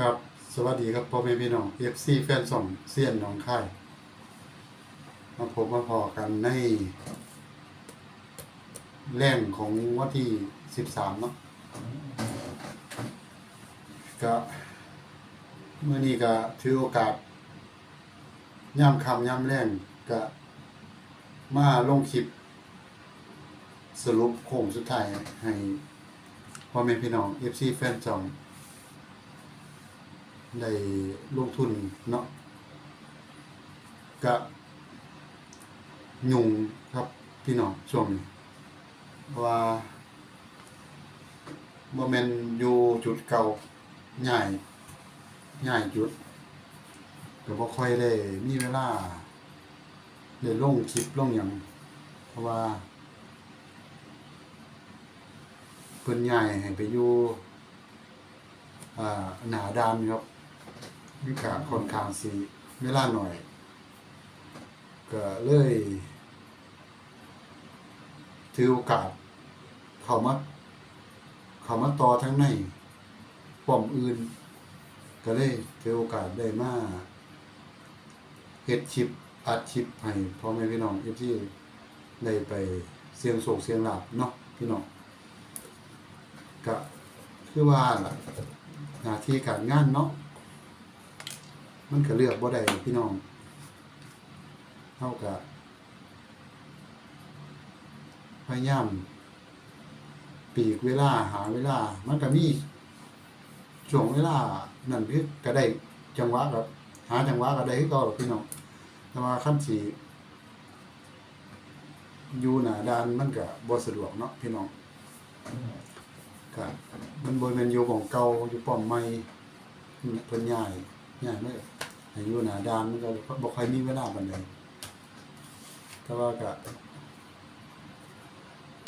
ครับ สวัสดีครับพ่อแม่พี่น้อง FC แฟนส่องเซียนหนองค่ายมาพบมาพอกันในแรงของวันที่13เนาะก็เมื่อนี้ก็ถือโอกาสย่ำคำย่ำแรงก็มาลงคลิป สรุปโค้งสุดท้ายให้พ่อแม่พี่น้อง FC แฟนส่อง ได้ลงทุนเนาะกะยุงครับพี่น้องช่วงนี้ว่าบ่แม่นอยู่จุดเก่าใหญ่ใหญ่จุดก็บ่ค่อยได้มีเวลาได้ลงคลิปลงหยังเพราะว่าเพิ่นให้ไปอยู่อ่าหน้าดานครับ มีการค่อนข้างสีเวลาหน่อย ก็เลย ถือโอกาส เข้ามาเข้ามาต่อทั้งในป้อมอื่น ก็เลยถือโอกาสได้มาเฮ็ดชิปอัดชิปให้พ่อแม่พี่น้องที่ได้ไปเสียงโศกเสียงหลาบเนาะพี่น้องก็คือว่าล่ะหน้าที่การงานเนาะ มันก็เลือกบ่ได้พี่น้องเท่ากับพยายามปีกเวลาหาเวลา มันก็มีช่วงเวลานั่นคือก็ได้จังหวะกับหาจังหวะก็ได้คือเก็พี่น้องแต่ว่าขั้นสีอยู่หนาดานมันก็บ่สะดวกเนาะพี่น้องก็มันบ่แม่นอยู่ของเก่าอยู่ป้อมใหม่เพิ่นย้ายง่ายไหม อายุหนาดานมันก็บอกใครมีเวลาบันไดแต่ว่าก็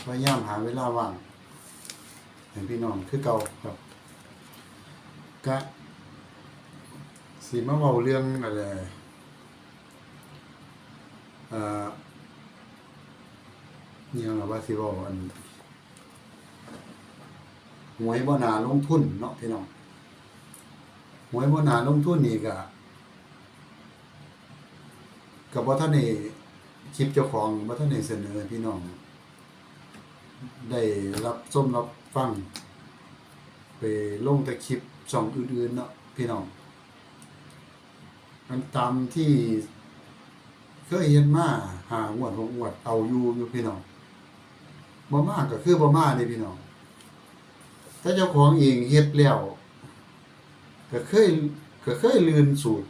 พยายามหาเวลาว่างให้พี่น้องคือเก่าครับก็สีมาเว้าเรื่องอะไรเอ่อนี่ยเราว่าสิเว้าอันหวยบ่นาลงทุนเนาะพี่น้องหวยบ่นาลงทุนนี่ก็ ก็บ่ทันได้คลิปเจ้าของบ่ทันได้เสนอพี่น้อง ได้รับชมรับฟัง ไปลงแต่คลิปช่องอื่นๆเนาะพี่น้องมันตามที่เคยเห็นมาหางวดหกงวดเอาอยู่อยู่พี่น้องบ่มากก็คือบ่มากเด้พี่น้องถ้าเจ้าของเองเฮ็ดแล้วก็เคยก็เคยลืนสูตร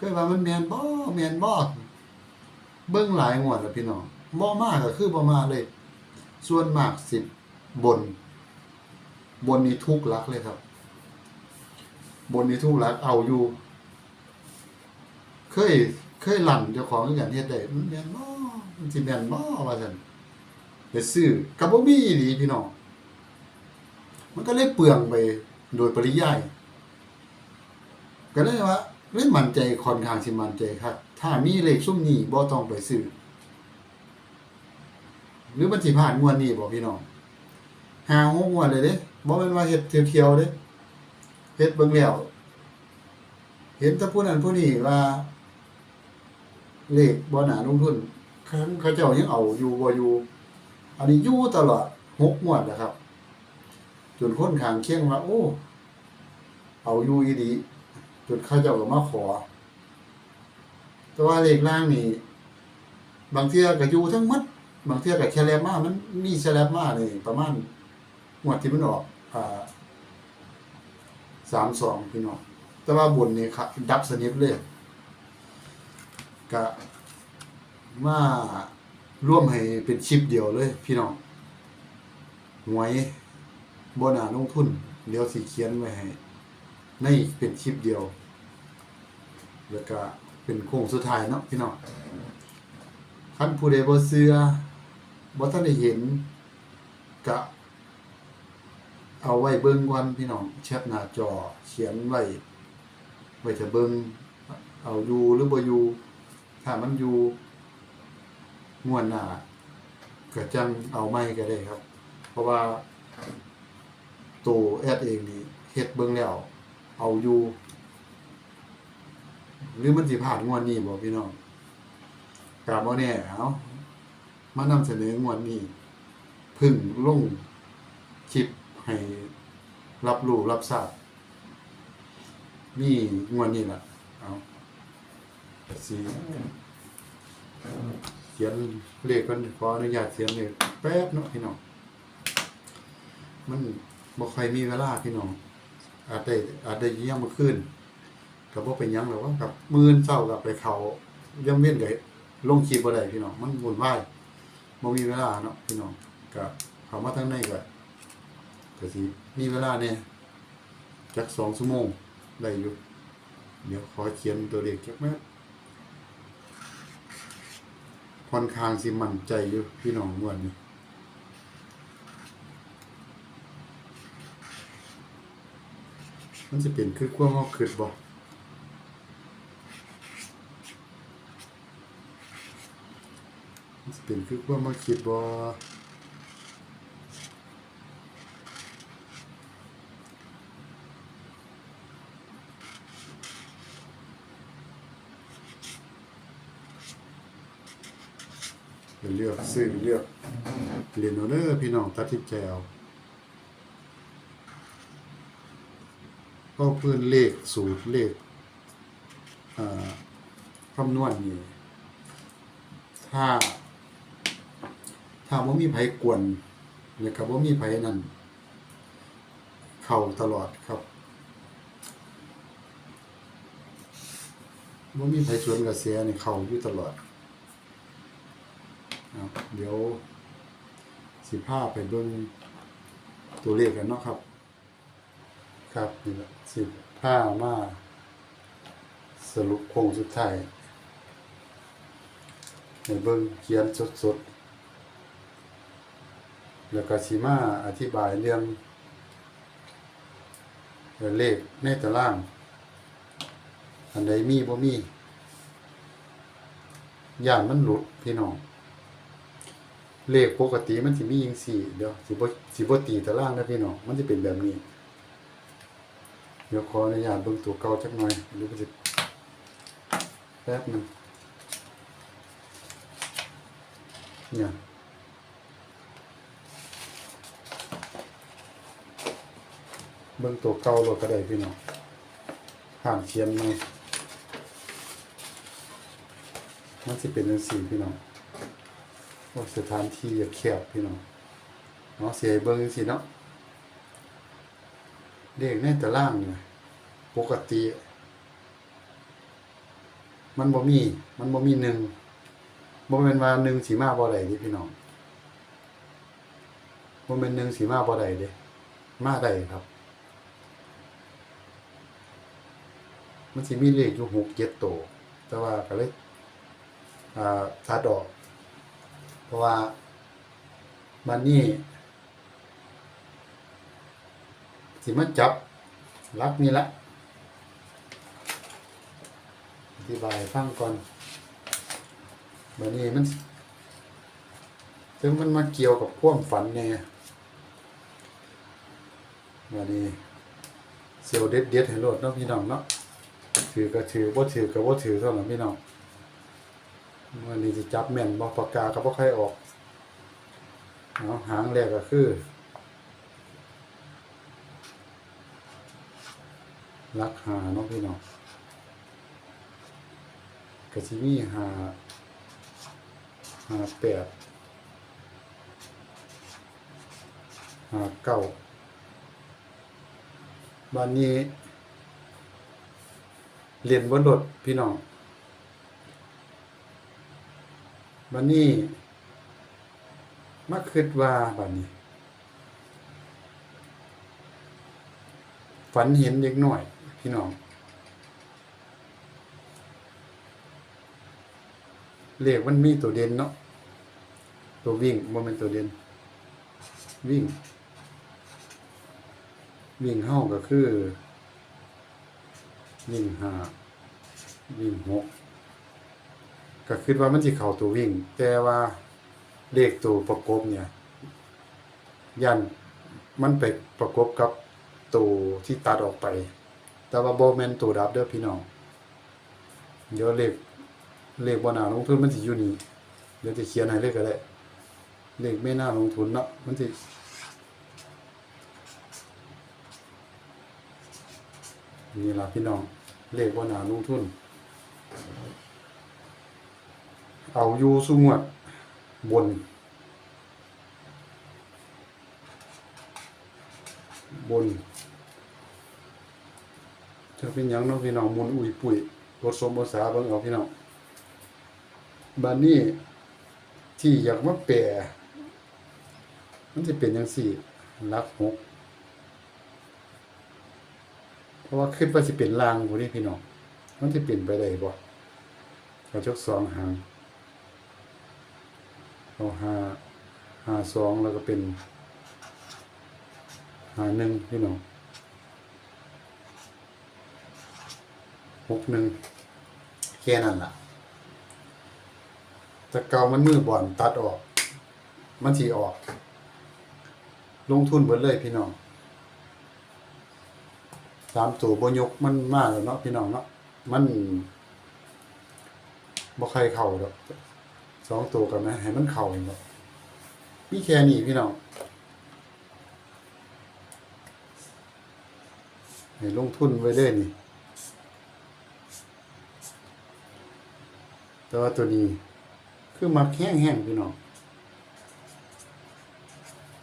เคยว่ามันแม่นบ่แม่นบ่เบิ่งหลายงวดแล้วพี่น้องบ่มาก็คือบ่มาเลย ส่วนมากสิบบน บนนี้ทุกหลักเลยครับ บนนี้ทุกหลักเอาอยู่ เคย เคยหลั่นเจ้าของคือกันเฮ็ดได้มันแมนบ่มันสิแม่นบ่ว่าซั่นไปซื้อก็บ่มีอีหลีพี่น้องมันก็เลยเปลืองไปโดยปริยายก็เลยว่า เลยมั่นใจค่อนข้างสิมั่นใจครับ ถ้ามีเลขซุ่มนี้บ่ต้องไปซื้อหรือมันสิผ่านงวดนี้บ่พี่น้องหาหงวดเลยเด้บ่แม่นว่าเฮ็ดเที่ยวๆเด้เฮ็ดเบิ่งแล้วเห็นแต่ผู้นั้นผู้นี้ว่า เลขบ่หนาลงทุนครั้งเขาเจ้ายังเอาอยู่บ่อยู่ อันนี้อยู่ตลอดหกงวดนะครับ จนคนขางเคียงว่า โอ้ เอาอยู่อีดี จนเขาเจ้าก็มาขอ แต่ว่าเลขล่างนี่บางเที่ยก็อยู่ทั้งหมดบางเที่ยก็แค่แลบมามันมีแค่แลบมานี่ประมาณงวดที่มันออกอ่าสามสองพี่น้องแต่ว่าบนนี่ครับดับสนิทเลยก็มาร่วมให้เป็นชิปเดียวเลย พี่น้องหวยบ่น่าลงทุน เดี๋ยวสิเขียนไว้ให้ในเป็นคลิปเดียว แล้วก็เป็นโค้งสุดท้ายเนาะพี่น้องคันผู้ใดบ่เชื่อบ่ทันได้เห็นก็เอาไว้เบิ่งก่อนพี่น้องแชปหน้าจอเขียนไว้ไว้จะเบิ่งเอาอยู่หรือบ่อยู่ถ้ามันอยู่งวดหน้าก็จังเอาไม่ก็ได้ครับ เพราะว่าตัวแอดเองนี่เฮ็ดเบิ่งแล้วเอาอยู่ หรือมันสิผ่านงวดนี้บ่พี่น้องกาบ่แน่เอามานำเสนองวดนี้พึ่งลงคลิปให้รับรู้รับทราบนี่งวดนี้ล่ะเอาสิเขียนเลขกันขออนุญาตเขียนเลขแป๊บเนาะพี่น้องมันบ่ค่อยมีเวลาพี่น้องอาจได้อาจได้ยังมาขึ้น ก็บ่เป็นยังหรอกว่ากับมื้อเช้าก็ไปเขาย่ำเว้นก็ลงคลิปบ่ได้พี่น้องมันวุ่นวายบ่มีเวลาเนาะพี่น้องก็เขามาทางในก็ก็สิมีเวลาเนี่ยจัก2ชั่วโมงได้อยู่เดี๋ยวขอเขียนตัวเลขจักแป๊บค่อนข้างสิมั่นใจอยู่พี่น้องงวดนี้มันจะเป็นคือความเอาคืดบ่มันจะ เป็นคือความมาคิดบ่เลือกซื้อเลือกเรียนเอาเด้อพี่น้องตัดสินใจเอาก็เพื่อนเลขสูตรเลขอ่าคำนวณนี่ถ้า ถ้าว่ามีไผกวนเนี่ยครับว่ามีไผนั่นเข้าตลอดครับว่ามีไผสวนกระแสนี่เข้าอยู่ตลอดเอาเดี๋ยวสิภาไปเบิ่งตัวเลขกันเนาะครับ ครับนี่แหละสิบห้ามาสรุปโครงสุดท้ายในเบิ่งเขียนสดๆ แล้วก็สิมาอธิบายเรื่องเลขในตาราง อันใดมีบ่มีย่านมันหลุดพี่น้อง เลขปกติมันสิมีจังซี่เดี๋ยวสิบสิบ่ตีตารางนะพี่น้อง มันสิเป็นแบบนี้ เดี๋ยวขออนุญาตเบิ่งตัวเก่าจักหน่อยหรือว่าจะแป๊บหนึงเนี่ย เบิ่งตัวเก่าโลดก็ได้พี่น้องห่างเขียนหน่อยมันสิเป็นจังซี่พี่น้องว่าสถานที่แคบพี่น้องเนาะเสิให้เบิ่งจังซี่เนาะเลขในตารางเนี่ยปกติ มันบ่มี มันบ่มีหนึ่งบ่แม่นว่าหนึ่งสีมาบ่ได้ดิพี่น้องบ่แม่นหนึ่งสีมาบ่ได้เด้มาได้ครับ มันสิมีเลขอยู่หกเจ็ดตัวแต่ว่าก็เลยอ่าตัดออก เพราะว่าบัดนี้สิมาจับรักนี่ละอธิบายให้ฟังก่อนบันนี้มันถึงมันมาเกี่ยวกับความฝันเนี่ยบันนี้เสียวเด็ดเด็ดให้โลดเนาะพี่น้องเนาะ ถือก็ถือบ่ถือก็บ่ถือเท่านั้นพี่น้องวันนี้จะจับแม่นบ่ปากกาก็บ่ค่อยออกเอาหางแรกก็คือรักหาเนาะพี่น้องกระสิมีหาหาแปดหาเก้าบ้านนี้ เรียนบนรถพี่น้องบ้านนี้มาคิดว่าบ้านนี้ ฝันเห็นเด็กหน่อย พี่น้องเลขมันมีตัวเด่นเนาะตัววิ่งว่าเป็นตัวเด่นวิ่ง วิ่งเฮาก็คือ วิ่งห้าวิ่งหกก็คิดว่ามันสิเข้าตัววิ่ง แต่ว่าเลขตัวประกบเนี่ย ยันมันไปประกบกับตัวที่ตัดออกไป แต่ว่าบ่แมนตัวดับเด้อพี่น้องเดี๋ยวเลขเลขบนาลงทุนมันสิอยู่นี่เดี๋ยวจะเขียนให้เลยก็ได้เลขไม่น่าลงทุนเนาะมันสินี่ละพี่น้อง เลขบ่น่าลงทุน เอาอยู่สงวดบน บนจะเป็นยังเนาะพี่น้องมุนอุ้ยปุ๋ยรถสมภาษาเบิ่งเอาพี่น้องบัดนี้ที่อยากมาแปลมันสิเป็นจังซี่ลักหกเพ ราะว่าคิดว่าสิเป็นลางบ่นี่พี่น้องมันสิเป็นไปได้บ่กระจกสองหางเอาห้าห้าสองแล้วก็เป็นหาหนึ่งพี่น้องหกหนึ่งแค่นั้นล่ะแต่เก่ามันมือบอลตัดออก มันสีออก ลงทุนเบิดเลยพี่น้อง สามตัวบยกมันมากแล้วเนาะพี่น้องเนาะมันบ่ใครเข่าดอกสองตัวกันนะให้มันเข่าเนาะมีแค่นี้พี่น้องให้ลงทุนไว้เลยนี่ แต่ว่าตัวนี้ คือมักแห้งๆพี่น้อง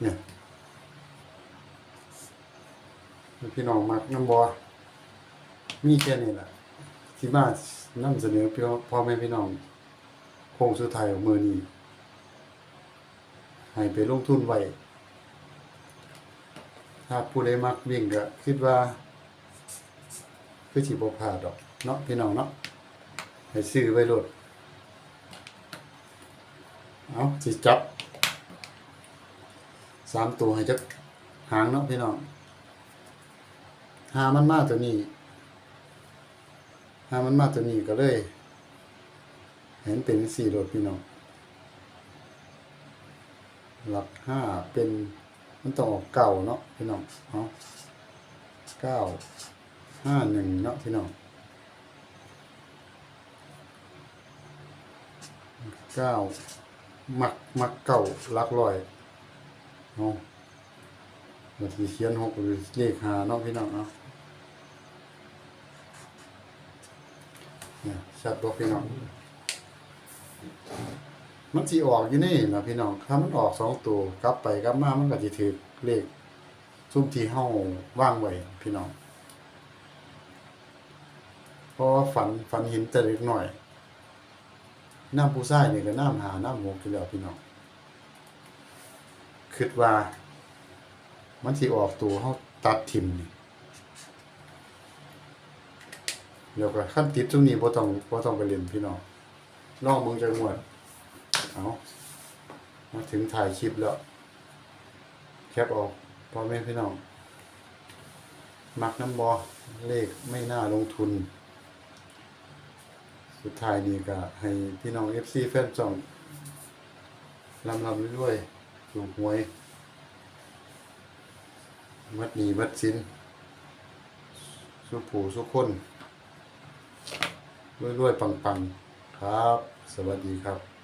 เนี่ย พี่น้องมักน้ำบอมีแค่นี้แหละที่มานำเสนอพี่องพ่อแม่พี่น้องโคงสุดท้ายของมือนี้ให้ไปลงทุนไว้ถ้าผู้ใดมักวิ่งก็คิดว่าคือสิบ่พลาดดอกเนาะพี่น้องเนาะให้ซื้อไว้โลดเอาสิจับสามตัวให้จักหางเนาะพี่น้อง หามันมาตัวนี้หามันมาตัวนี้ก็เลย เห็นเป็นสี่โลดพี่น้องหลักห้าเป็นมันต้องออกเก่าเนาะพี่น้องเอาะเก้าห้าหนึ่งเนาะพี่น้องเก้าหมักหมักเก่าหลักร้อยเนาะบางทีเขียนหกหรือเลขหาเนาะพี่น้องเนาะเนี่ย ชัดบอกพี่น้อง มันสิออกอยู่นี่นะพี่น้อง ถ้ามันออกสองตัวกลับไปกลับมามันก็จะถือเลขซุ่มที่เฮาว่างไว้พี่น้องเพราะว่าฝันฝันเห็นแต่เล็กหน่อย น้ำผู้ชายนี่ก็น้ำหาน้ำหมกอยู่แล้วพี่น้องคิดว่า มันสิออกตัวเฮาตัดทิมนี่ เดี๋ยวก็ขั้นติดตรงนี้บ่ต้องบ่ต้องไปเล่นพี่น้องลองเบิ่งจังวดเอามาถึงถ่ายคลิปแล้ว แคปออกพ่อแม่พี่น้อง มักน้ำบอเลขไม่น่าลงทุน สุดท้ายนี้ก็ให้พี่น้อง FC แฟนจ่องลำลำด้วยถูกหวย วัดหนีวัดสิน สุผูสุคน รวยๆปังๆ ครับ สวัสดีครับ